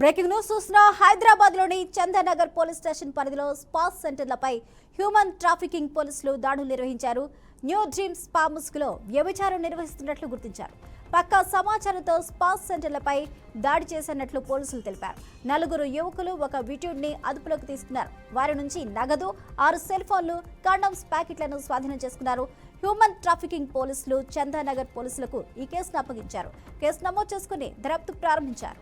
Breaking news చూసిన హైదరాబాద్లోని Chandanagar police station పరిధిలో స్పాస్ సెంటర్లపై హ్యూమన్ ట్రాఫికింగ్ పోలీసులు దాడులు నిర్వహించారు. న్యూ డ్రీమ్ స్పా ముసుగులో వ్యభిచారం నిర్వహిస్తున్నట్లు గుర్తించారు. పక్కా సమాచారంతో స్పాస్ సెంటర్లపై దాడి చేసినట్లు పోలీసులు తెలిపారు. నలుగురు యువకులు ఒక విట్యుడిని అదుపులోకి తీసుకున్నారు. వారి నుంచి నగదు ఆరు సెల్ ఫోన్లు కండమ్స్ ప్యాకెట్లను స్వాధీనం చేసుకున్నారు. హ్యూమన్ ట్రాఫికింగ్ పోలీసులు చందానగర్ పోలీసులకు ఈ కేసును అప్పగించారు. కేసు నమోదు చేసుకుని దర్యాప్తు ప్రారంభించారు.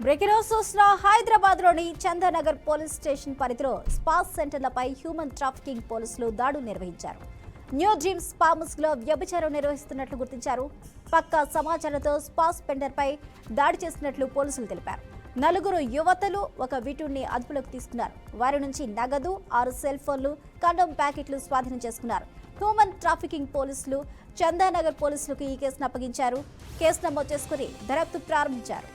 బ్రేకింగ్ న్యూస్ చూసిన హైదరాబాద్లోని చందనగర్ పోలీస్ స్టేషన్ పరిధిలో స్పాస్ సెంటర్లపై హ్యూమన్ ట్రాఫికింగ్ పోలీసులు దాడులు నిర్వహించారు. న్యూ డ్రీమ్ స్పా ముసుగులో వ్యభిచారం నిర్వహిస్తున్నట్లు గుర్తించారు. పక్కా సమాచారంతో స్పాస్ స్పెండర్పై దాడి చేసినట్లు పోలీసులు తెలిపారు. నలుగురు యువతలు ఒక విటుణ్ణి అదుపులోకి తీసుకున్నారు. వారి నుంచి నగదు ఆరు సెల్ ఫోన్లు కండోమ్ ప్యాకెట్లు స్వాధీనం చేసుకున్నారు. హ్యూమన్ ట్రాఫికింగ్ పోలీసులు చందానగర్ పోలీసులకు ఈ కేసును అప్పగించారు. కేసు నమోదు చేసుకుని దర్యాప్తు ప్రారంభించారు.